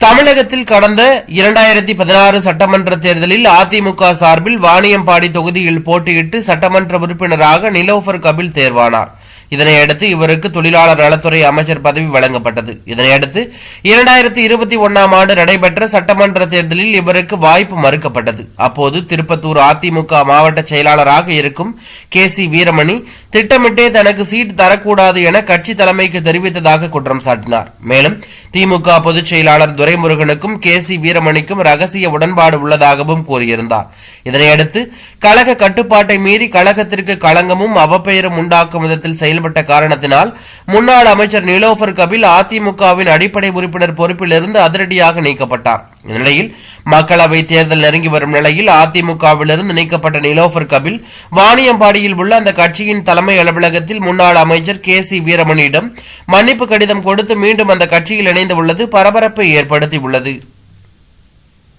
தமிழகத்தில் கடந்த இரண்டாயிரத்தி பதினாறு சட்டமன்ற தேர்தலில் அதிமுக சார்பில் வாணியம்பாடி தொகுதியில் போட்டியிட்டு சட்டமன்ற உறுப்பினராக நிலோஃபர் கபில் தேர்வானார். இதனையடுத்து இவருக்கு தொழிலாளர் நலத்துறை அமைச்சர் பதவி வழங்கப்பட்டது. இதனையடுத்து இரண்டாயிரத்தி இருபத்தி ஒன்னாம் ஆண்டு நடைபெற்ற சட்டமன்ற தேர்தலில் இவருக்கு வாய்ப்பு மறுக்கப்பட்டது. அப்போது திருப்பத்தூர் அதிமுக மாவட்ட செயலாளராக இருக்கும் கே சி வீரமணி திட்டமிட்டே தனக்கு சீட் தரக்கூடாது என கட்சி தலைமைக்கு தெரிவித்ததாக குற்றம் சாட்டினார். மேலும் திமுக பொதுச் செயலாளர் துரைமுருகனுக்கும் கே சி வீரமணிக்கும் ரகசிய உடன்பாடு உள்ளதாகவும் கூறியிருந்தார். இதனையடுத்து கழக கட்டுப்பாட்டை மீறி கழகத்திற்கு களங்கமும் அவப்பெயரும் உண்டாக்கும் விதத்தில் செயல் செயல்பட்ட காரணத்தினால் முன்னாள் அமைச்சர் நிலோஃபர் கபில் அதிமுகவின் அடிப்படை உறுப்பினர் பொறுப்பிலிருந்து அதிரடியாக நீக்கப்பட்டார். இந்நிலையில் மக்களவை தேர்தல் நெருங்கி வரும் நிலையில் அதிமுகவிலிருந்து நீக்கப்பட்ட நிலோஃபர் கபில் வாணியம்பாடியில் உள்ள அந்த கட்சியின் தலைமை அலுவலகத்தில் முன்னாள் அமைச்சர் கே சி வீரமணியிடம் மன்னிப்பு கடிதம் கொடுத்து மீண்டும் அந்த கட்சியில் இணைந்து உள்ளது பரபரப்பை ஏற்படுத்தியுள்ளது.